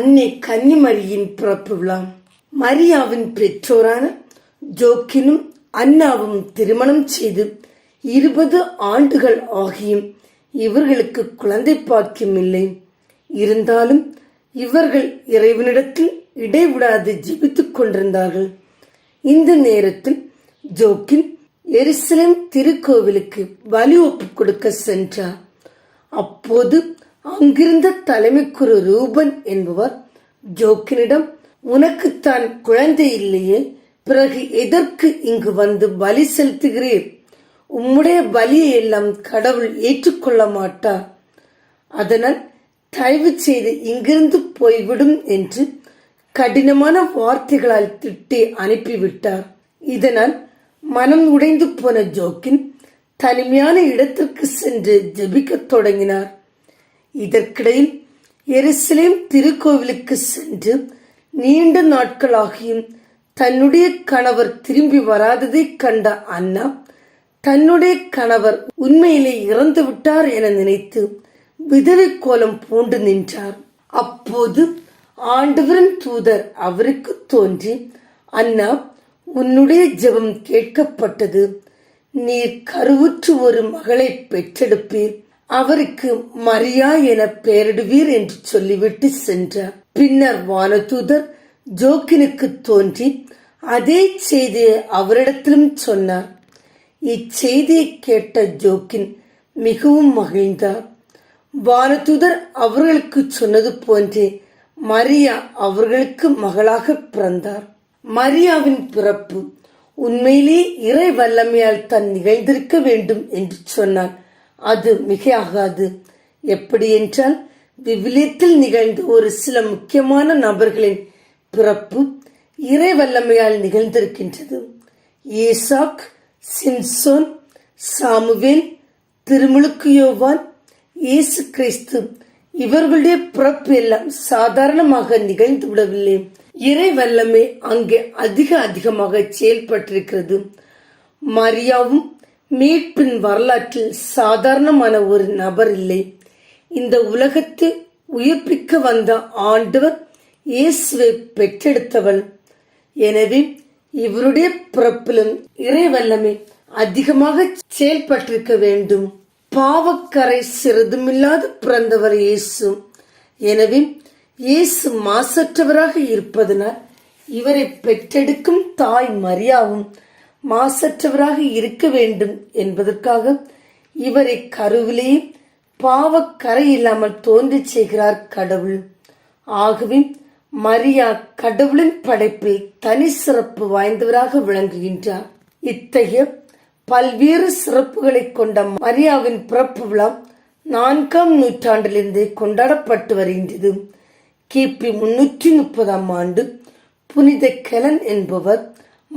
அன்னை கன்னிமரியின் பிறப்பு விழா. மரியாவின் பெற்றோரான ஜோக்கினும் அன்னாவும் திருமணம் செய்து இருபது ஆண்டுகள் ஆகியும் இவர்களுக்கு குழந்தை பாக்கியம் இல்லை. இருந்தாலும் இவர்கள் இறைவனிடத்தில் இடைவிடாது ஜீவித்துக் கொண்டிருந்தார்கள். இந்த நேரத்தில் ஜோக்கின் எருசலேம் திருக்கோவிலுக்கு வலி ஒப்பு கொடுக்க சென்றார். அப்போது அங்கிருந்த தலைமைக்குரு ரூபன் என்பவர் ஜோக்கினிடம் உனக்குத்தான் குழந்தை இல்லையே பிறகு எதற்கு இங்கு வந்து பலி செலுத்துகிறீர்? உம்முடைய பலியை எல்லாம் கடவுள் ஏற்றுக்கொள்ள மாட்டார். அதனால் தயவு செய்து இங்கிருந்து போய்விடும் என்று கடினமான வார்த்தைகளால் திட்டி அனுப்பிவிட்டார். இதனால் மனம் உடைந்து போன ஜோக்கின் தனிமையான இடத்திற்கு சென்று ஜெபிக்கத் தொடங்கினார். இதற்கிடையில் எருசலேம் திருக்கோவிலுக்கு சென்று நீண்ட நாட்களாகியும் தன்னுடைய கணவர் திரும்பி வராததை கண்ட அண்ணா தன்னுடைய கணவர் உண்மையிலே இறந்து விட்டார் என நினைத்து விதவை கோலம் பூண்டு நின்றார். அப்போது ஆண்டவரின் தூதர் அவருக்கு தோன்றி அண்ணா உன்னுடைய ஜெபம் கேட்கப்பட்டது. நீர் கருவுற்று ஒரு மகளை பெற்றெடுப்பீர். அவருக்கு மரியா என பெயரிடுவீர் என்று சொல்லிவிட்டு சென்றார். பின்னர் வானதூதர் ஜோக்கினுக்கு தோன்றி அதே செய்தியை அவரிடத்திலும் சொன்னார். இச்செய்தியை கேட்ட ஜோக்கின் மிகவும் மகிழ்ந்தார். வானதூதர் அவர்களுக்கு சொன்னது போன்றே மரியா அவர்களுக்கு மகளாக பிறந்தார். மரியாவின் பிறப்பு உண்மையிலே இறை வல்லமையால் தான் நிகழ்ந்திருக்க வேண்டும் என்று சொன்னார். அது மிகையாகாது. எப்படி என்றால் விவிலியத்தில் நிகழ்ந்த ஒரு சில முக்கியமான நபர்களின் பிறப்பு இறை வல்லமையால் நிகழ்ந்திருக்கின்றது. ஏசாக் சிம்சோன் சாமுவேல் திருமுழுக்கு யோவான் இயேசு கிறிஸ்து இவர்களுடைய பிறப்பு எல்லாம் சாதாரணமாக நிகழ்ந்து விடவில்லை. இறை வல்லமை அங்கே அதிக அதிகமாக செயல்பட்டிருக்கிறது. மரியாவும் மீட்பின் வரலாற்றில் சாதாரணமான ஒரு நபர் இல்லை. இந்த உலகத்தை உயிர்ப்பிக்க வந்த ஆண்டவர் இயேசுவை பெற்றெடுத்தவள் எனவே இவருடைய பிறப்பிலும் இறைவல்லமே அதிகமாக செயல்பட்டிருக்க வேண்டும். பாவக்கரை சிறிதுமில்லாது பிறந்தவர் இயேசு. எனவே இயேசு மாசற்றவராக இருப்பதனால் இவரை பெற்றெடுக்கும் தாய் மரியாவும் மாசற்றவராக இருக்க வேண்டும் என்பதற்காக இவரை கருவிலேயே பாவக்கரை இல்லாமல் தோன்றிச் செய்கிறார் கடவுள். ஆகவே மரியா கடவுளின் படைப்பில் தனி சிறப்பு வாய்ந்தவராக விளங்குகின்றார். இத்தகைய பல்வேறு சிறப்புகளை கொண்ட மரியாவின் பிறப்பு விழா நான்காம் நூற்றாண்டிலிருந்து கொண்டாடப்பட்டு வருகின்றது. கிபி முன்னூற்றி முப்பதாம் ஆண்டு புனித கெலன் என்பவர்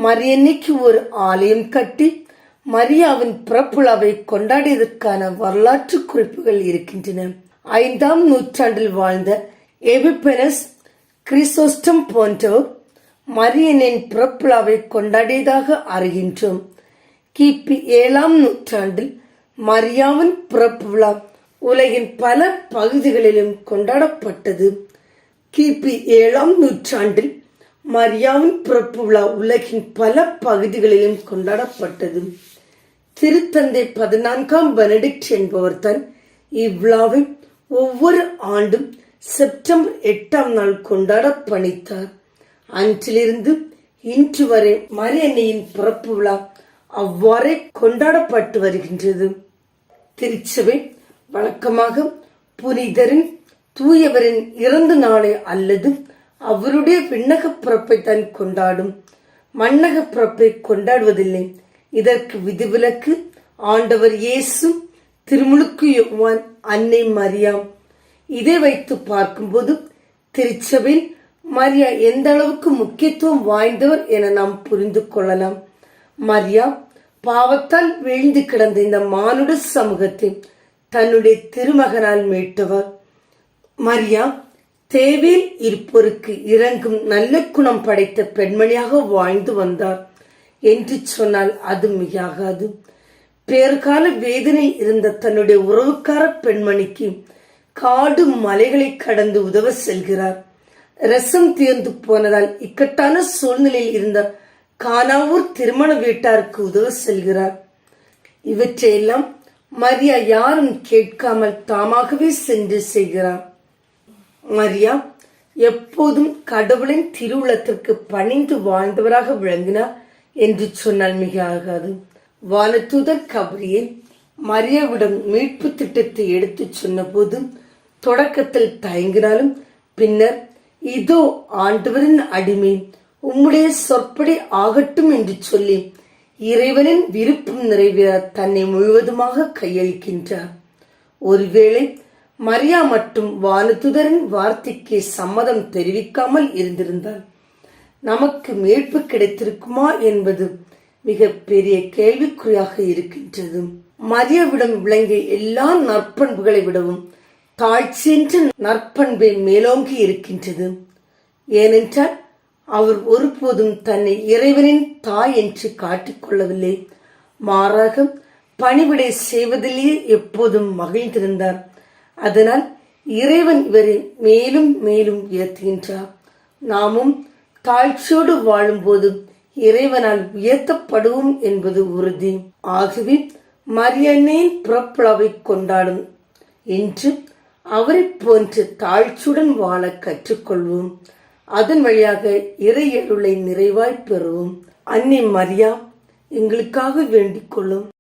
மரியன்னைக்கு ஒரு ஆலயம் கட்டி மரியாவின் பிறப்புலாவை கொண்டாடியதற்கான வரலாற்று குறிப்புகள் இருக்கின்றன. ஐந்தாம் நூற்றாண்டில் வாழ்ந்த எபிபெனஸ் கிறிசோஸ்டம் போன்றோர் மரியனின் பிறப்புலாவை கொண்டாடியதாக அறிகின்றோம். கிபி ஏழாம் நூற்றாண்டில் மரியாவின் பிறப்பு விழா உலகின் பல பகுதிகளிலும் கொண்டாடப்பட்டது. கிபி ஏழாம் நூற்றாண்டில் மரியாவின் பிறப்பு விழா உலகின் பல பகுதிகளிலும் கொண்டாடப்பட்டது. திருத்தந்தை பதினான்காம் பெனடிக்ட் என்பவர் தான் இவ்விழாவை ஒவ்வொரு ஆண்டும் செப்டம்பர் எட்டாம் நாள் கொண்டாட பணித்தார். அன்றிலிருந்து இன்று வரை மரியன்னையின் பிறப்பு விழா அவ்வாறே கொண்டாடப்பட்டு வருகின்றது. திருச்சபை வழக்கமாக புனிதரின் தூயவரின் இறந்த நாளை அல்லது அவருடைய விண்ணக பிறப்பை தான் கொண்டாடும். மண்ணக பிறப்பை கொண்டாடுவதில்லை. இதற்கு விதிவிலக்கு ஆண்டவர் இயேசு திருமுழுக்கு யோவான் அன்னை மரியாம். இதை வைத்து பார்க்கும்போது திருச்சபையில் மரியா எந்த அளவுக்கு முக்கியத்துவம் வாய்ந்தவர் என நாம் புரிந்து கொள்ளலாம். மரியா பாவத்தால் வீழ்ந்து கிடந்த இந்த மானுட சமூகத்தை தன்னுடைய திருமகனால் மீட்டவர். மரியா தேவையில் இருப்போருக்கு இறங்கும் நல்ல குணம் படைத்த பெண்மணியாக வாழ்ந்து வந்தார் என்று சொன்னால் அது மிகாகாது. பேர்கால வேதனை இருந்த தன்னுடைய உறவுக்கார பெண்மணிக்கு காடு மலைகளை கடந்து உதவ செல்கிறார். ரசம் தீர்ந்து போனதால் இக்கட்டான சூழ்நிலையில் இருந்த கானாவூர் திருமண வீட்டாருக்கு உதவ செல்கிறார். இவற்றையெல்லாம் மரியா யாரும் கேட்காமல் தாமாகவே சென்று செய்கிறார். மரியா எப்போதும் கடவுளின் திருவுளத்திற்கு பணிந்து வாழ்ந்தவராக விளங்கினார் என்று சொன்னால் மிக ஆகாது வானதூதர் கபரியேல் மரியாவிடம் மீட்பு திட்டத்தை எடுத்துச் சொன்னபோது தொடக்கத்தில் தயங்கினாலும் பின்னர் இதோ ஆண்டவரின் அடிமை உம்முடைய சொற்படி ஆகட்டும் என்று சொல்லி இறைவனின் விருப்பம் நிறைவேற தன்னை முழுவதுமாக கையளிக்கின்றார். ஒருவேளை மரியா மட்டும் வானுதுதரின் வார்த்தைக்கு சம்மதம் தெரிவிக்காமல் இருந்திருந்தால் நமக்கு மீட்பு கிடைத்திருக்குமா என்பது மிக பெரிய கேள்விக்குறியாக இருக்கின்றது. மரியாவிடம் விளங்கிய எல்லா நற்பண்புகளை விடவும் தாழ்ச்சியின்ற நற்பண்பை மேலோங்கி இருக்கின்றது. ஏனென்றால் அவர் ஒருபோதும் தன்னை இறைவனின் தாய் என்று காட்டிக்கொள்ளவில்லை மாறாக பணிவிடை செய்வதிலேயே எப்போதும் மகிழ்ந்திருந்தார். அதனால் இறைவன் இவரை மேலும் மேலும் உயர்த்துகின்றார். நாமும் தாழ்ச்சியோடு வாழும்போது இறைவனால் உயர்த்தப்படுவோம் என்பது உறுதி. ஆகவே மரியன்னையின் புறப்பளாவை கொண்டாடும் என்று அவரைப் போன்று தாழ்ச்சியுடன் வாழ கற்றுக்கொள்வோம். அதன் வழியாக இறையருளை நிறைவாய் பெறுவோம். அன்னை மரியா எங்களுக்காக வேண்டிக் கொள்ளும்.